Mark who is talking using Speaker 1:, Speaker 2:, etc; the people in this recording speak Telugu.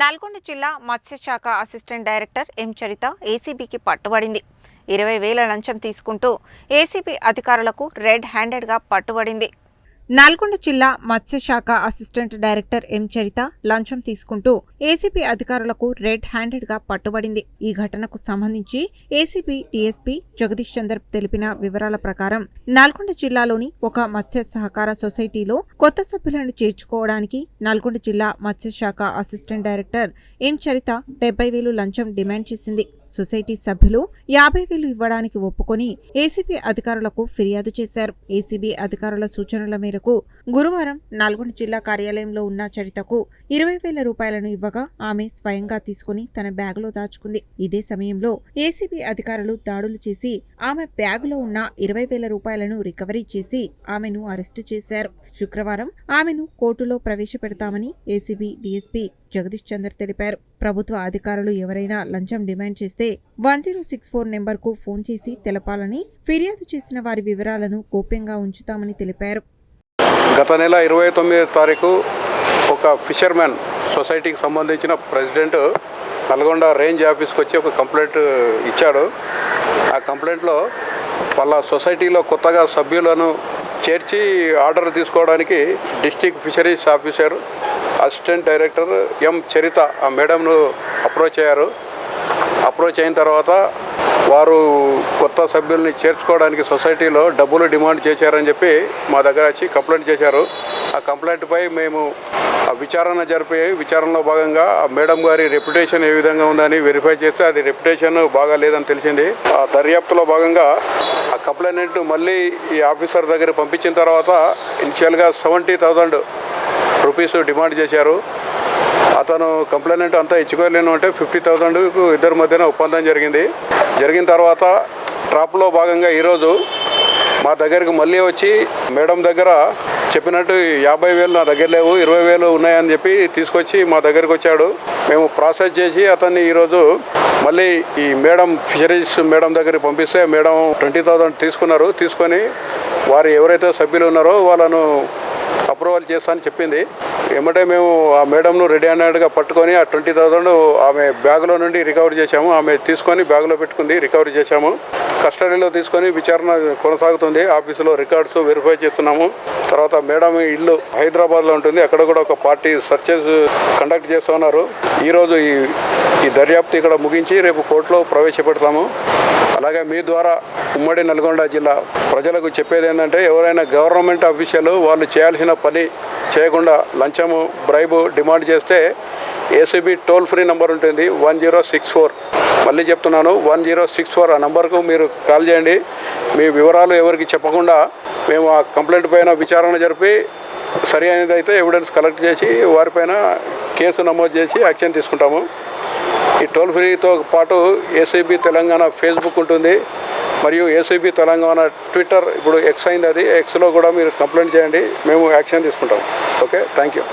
Speaker 1: నల్గొండ జిల్లా మత్స్యశాఖ అసిస్టెంట్ డైరెక్టర్ ఎం చరిత ఏసీబీకి పట్టుబడింది. ఇరవై వేల లంచం తీసుకుంటూ ఏసీబీ అధికారులకు రెడ్ హ్యాండెడ్గా పట్టుబడింది. నల్గొండ జిల్లా మత్స్యశాఖ అసిస్టెంట్ డైరెక్టర్ ఎం చరిత లంచం తీసుకుంటూ ఏసీబీ అధికారులకు రెడ్ హ్యాండెడ్గా పట్టుబడింది. ఈ ఘటనకు సంబంధించి ఏసీబీ డీఎస్పీ జగదీష్ చందర్ తెలిపిన వివరాల ప్రకారం నల్గొండ జిల్లాలోని ఒక మత్స్య సహకార సొసైటీలో కొత్త సభ్యులను చేర్చుకోవడానికి నల్గొండ జిల్లా మత్స్యశాఖ అసిస్టెంట్ డైరెక్టర్ ఎం చరిత డెబ్బై వేలు లంచం డిమాండ్ చేసింది. సొసైటీ సభ్యులు యాభై వేలు ఇవ్వడానికి ఒప్పుకొని ఏసీబీ అధికారులకు ఫిర్యాదు చేశారు. ఏసీబీ అధికారుల సూచనల మేరకు గురువారం నల్గొండ జిల్లా కార్యాలయంలో ఉన్న చరితకు ఇరవై వేల రూపాయలను ఇవ్వగా ఆమె స్వయంగా తీసుకుని తన బ్యాగులో దాచుకుంది. ఇదే సమయంలో ఏసీబీ అధికారులు దాడులు చేసి ఆమె బ్యాగులో ఉన్న ఇరవై వేల రూపాయలను రికవరీ చేసి ఆమెను అరెస్టు చేశారు. శుక్రవారం ఆమెను కోర్టులో ప్రవేశపెడతామని ఏసీబీ డీఎస్పీ జగదీష్ చంద్ర తెలిపారు. ప్రభుత్వ అధికారులు ఎవరైనా లంచం డిమాండ్ చేస్తే వన్ జీరో సిక్స్ ఫోర్ నెంబర్కు ఫోన్ చేసి తెలపాలని ఫిర్యాదు చేసిన వారి వివరాలను గోప్యంగా ఉంచుతామని తెలిపారు.
Speaker 2: గత నెల ఇరవై తొమ్మిదో తారీఖు ఒక ఫిషర్మెన్ సొసైటీకి సంబంధించిన ప్రెసిడెంట్ నల్గొండ రేంజ్ ఆఫీస్కి వచ్చి ఒక కంప్లైంట్ ఇచ్చాడు. ఆ కంప్లైంట్లో వాళ్ళ సొసైటీలో కొత్తగా సభ్యులను చేర్చి ఆర్డర్ తీసుకోవడానికి district fisheries officer assistant director M Charitha ఆ మేడంను అప్రోచ్ అయ్యారు. అప్రోచ్ అయిన తర్వాత వారు కొత్త సభ్యుల్ని చేర్చుకోవడానికి సొసైటీలో డబ్బులు డిమాండ్ చేశారని చెప్పి మా దగ్గర వచ్చి కంప్లైంట్ చేశారు. ఆ కంప్లైంట్పై మేము ఆ విచారణ జరిపి విచారణలో భాగంగా ఆ మేడం గారి రెప్యుటేషన్ ఏ విధంగా ఉందని వెరిఫై చేస్తే అది రెప్యుటేషన్ బాగా లేదని తెలిసింది. ఆ దర్యాప్తులో భాగంగా ఆ కంప్లైంట్ మళ్ళీ ఈ ఆఫీసర్ దగ్గర పంపించిన తర్వాత ఇనిషియల్గా సెవెంటీ థౌజండ్ రూపీస్ డిమాండ్ చేశారు. అతను కంప్లైంట్ అంతా ఇచ్చుకోలేను అంటే ఫిఫ్టీ థౌజండ్కు ఇద్దరి మధ్యన ఒప్పందం జరిగింది. జరిగిన తర్వాత ట్రాప్లో భాగంగా ఈరోజు మా దగ్గరికి మళ్ళీ వచ్చి మేడం దగ్గర చెప్పినట్టు యాభై వేలు నా దగ్గర లేవు ఇరవై వేలు ఉన్నాయని చెప్పి తీసుకొచ్చి మా దగ్గరికి వచ్చాడు. మేము ప్రాసెస్ చేసి అతన్ని ఈరోజు మళ్ళీ ఈ మేడం ఫిషరీస్ మేడం దగ్గరికి పంపిస్తే మేడం ట్వంటీ థౌజండ్ తీసుకున్నారు. తీసుకొని వారు ఎవరైతే సభ్యులు ఉన్నారో వాళ్ళను అప్రూవల్ చేస్తానని చెప్పింది. ఏమంటే మేము ఆ మేడంను రెడీ హ్యాండెడ్గా పట్టుకొని ఆ ట్వంటీ థౌజండ్ ఆమె బ్యాగులో నుండి రికవరీ చేశాము. ఆమె తీసుకొని బ్యాగులో పెట్టుకుంది రికవరీ చేశాము. కస్టడీలో తీసుకొని విచారణ కొనసాగుతుంది. ఆఫీసులో రికార్డ్స్ వెరిఫై చేస్తున్నాము. తర్వాత మేడం ఇల్లు హైదరాబాద్లో ఉంటుంది. అక్కడ కూడా ఒక పార్టీ సర్చెస్ కండక్ట్ చేస్తున్నారు ఈరోజు ఈ ఈ దర్యాప్తు ఇక్కడ ముగించి రేపు కోర్టులో ప్రవేశపెడతాము. అలాగే మీ ద్వారా ఉమ్మడి నల్గొండ జిల్లా ప్రజలకు చెప్పేది ఏంటంటే ఎవరైనా గవర్నమెంట్ ఆఫీషియల్ వాళ్ళు చేయాల్సిన పని చేయకుండా లంచము బ్రైబు డిమాండ్ చేస్తే ఏసీబీ టోల్ ఫ్రీ నెంబర్ ఉంటుంది వన్ జీరో సిక్స్ ఫోర్. మళ్ళీ చెప్తున్నాను వన్ జీరో సిక్స్ ఫోర్ ఆ నెంబర్కు మీరు కాల్ చేయండి. మీ వివరాలు ఎవరికి చెప్పకుండా మేము ఆ కంప్లైంట్ పైన విచారణ జరిపి సరి అయినది అయితే ఎవిడెన్స్ కలెక్ట్ చేసి వారిపైన కేసు నమోదు చేసి యాక్షన్ తీసుకుంటాము. ఈ టోల్ ఫ్రీతో పాటు ఏసీబీ తెలంగాణ ఫేస్బుక్ ఉంటుంది. మరియు ఏసీబీ తెలంగాణ ట్విట్టర్ ఇప్పుడు ఎక్స్ అయింది అది. ఎక్స్లో కూడా మీరు కంప్లైంట్ చేయండి. మేము యాక్షన్ తీసుకుంటాం. ఓకే? Thank you